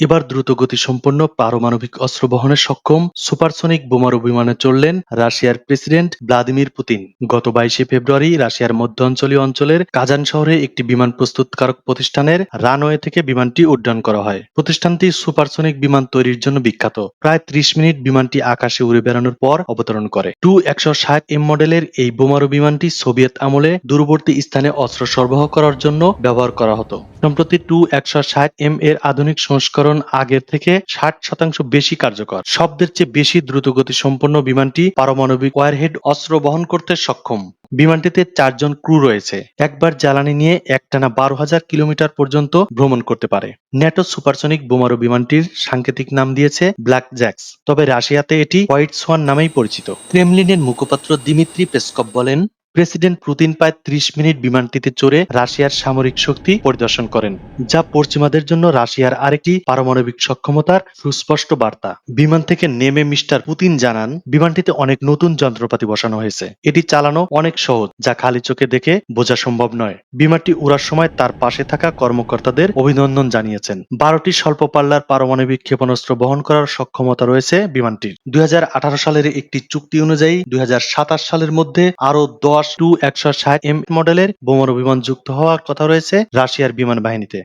এবার দ্রুতগতি সম্পন্ন পারমাণবিক অস্ত্র বহনে সক্ষম সুপারসনিক বোমারু বিমানে চললেন রাশিয়ার প্রেসিডেন্ট ভ্লাদিমির পুতিন। গত বাইশে ফেব্রুয়ারি রাশিয়ার মধ্যাঞ্চলীয় অঞ্চলের কাজান শহরে একটি বিমান প্রস্তুতকারক প্রতিষ্ঠানের রানওয়ে থেকে বিমানটি উড্ডয়ন করা হয়। প্রতিষ্ঠানটি সুপারসনিক বিমান তৈরির জন্য বিখ্যাত। প্রায় ত্রিশ মিনিট বিমানটি আকাশে উড়ে বেড়ানোর পর অবতরণ করে। টু একশো ষাট এম মডেলের এই বোমারু বিমানটি সোভিয়েত আমলে দূরবর্তী স্থানে অস্ত্র সরবরাহ করার জন্য ব্যবহার করা হতো। সম্প্রতি টু একশো ষাট এম এর আধুনিক সংস্করণ আগের থেকে ষাট শতাংশ বেশি কার্যকর। শব্দের চেয়ে বেশি দ্রুতগতি সম্পন্ন বিমানটি পারমাণবিক ওয়ারহেড অস্ত্র বহন করতে সক্ষম। বিমানটিতে চারজন ক্রু রয়েছে। একবার জ্বালানি নিয়ে একটানা বারো হাজার কিলোমিটার পর্যন্ত ভ্রমণ করতে পারে। ন্যাটো সুপারসনিক বোমারু বিমানটির সাংকেতিক নাম দিয়েছে ব্ল্যাক জ্যাক্স। তবে রাশিয়াতে এটি হোয়াইট সোয়ান নামেই পরিচিত। ক্রেমলিনের মুখপাত্র দিমিত্রি পেসকপ বলেন প্রেসিডেন্ট পুতিন প্রায় ত্রিশ মিনিট বিমানটিতে চড়ে রাশিয়ার সামরিক শক্তি পরিদর্শন করেন, যা পশ্চিমাদের জন্য রাশিয়ার আরেকটি পারমাণবিক সক্ষমতার সুস্পষ্ট বার্তা। বিমান থেকে নেমে মিস্টার পুতিন জানান, বিমানটিতে অনেক নতুন যন্ত্রপাতি বসানো হয়েছে। এটি চালানো অনেক সহজ, যা খালি চোখে দেখে বোঝা সম্ভব নয়। বিমানটি উড়ার সময় তার পাশে থাকা কর্মকর্তাদের অভিনন্দন জানিয়েছেন। বারোটি স্বল্প পাল্লার পারমাণবিক ক্ষেপণাস্ত্র বহন করার সক্ষমতা রয়েছে বিমানটির। দুই হাজার আঠারো সালের একটি চুক্তি অনুযায়ী দুই হাজার সাতাশ সালের মধ্যে আরও দশ টু একশো ষাট এম মডেলের বোমারু বিমান যুক্ত হওয়ার কথা রয়েছে রাশিয়ার বিমান বাহিনীতে।